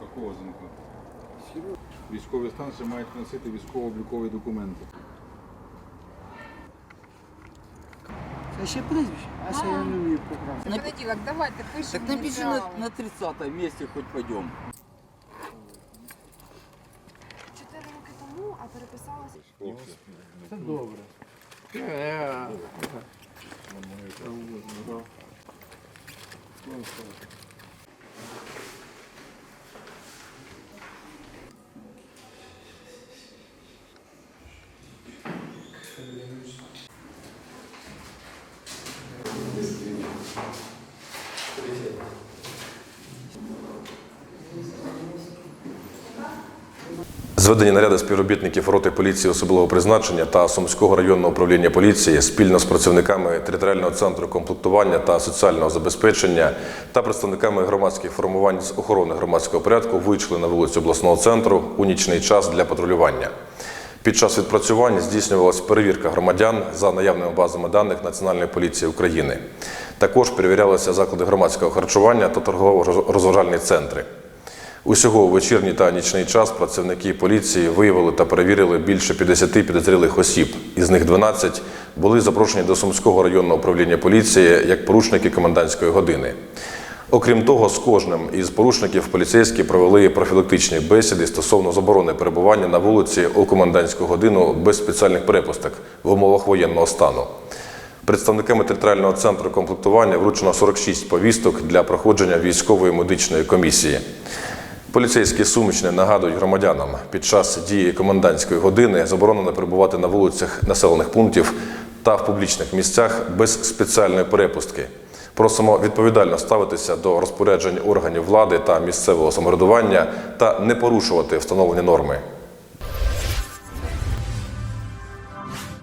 Какого дзвінка? Військові станції мають носити військово-облікові документи. Це ще прізвище, а ще я не вмію поправити. На понеділок, давайте пишемо. Так напиши на, на 30 місці хоч пойдем. Чотири роки тому, а переписалася. Це добре. Зведені наряди співробітників роти поліції особливого призначення та Сумського районного управління поліції спільно з працівниками територіального центру комплектування та соціального забезпечення та представниками громадських формувань з охорони громадського порядку вийшли на вулицю обласного центру у нічний час для патрулювання. Під час відпрацювання здійснювалася перевірка громадян за наявними базами даних Національної поліції України. Також перевірялися заклади громадського харчування та торгово-розважальні центри. Усього у вечірній та нічний час працівники поліції виявили та перевірили більше 50 підозрілих осіб. Із них 12 були запрошені до Сумського районного управління поліції як порушники комендантської години. Окрім того, з кожним із порушників поліцейські провели профілактичні бесіди стосовно заборони перебування на вулиці у комендантську годину без спеціальних перепусток в умовах воєнного стану. Представниками територіального центру комплектування вручено 46 повісток для проходження військової медичної комісії. Поліцейські сумічні нагадують громадянам, під час дії комендантської години заборонено перебувати на вулицях населених пунктів та в публічних місцях без спеціальної перепустки. Просимо відповідально ставитися до розпоряджень органів влади та місцевого самоврядування та не порушувати встановлені норми.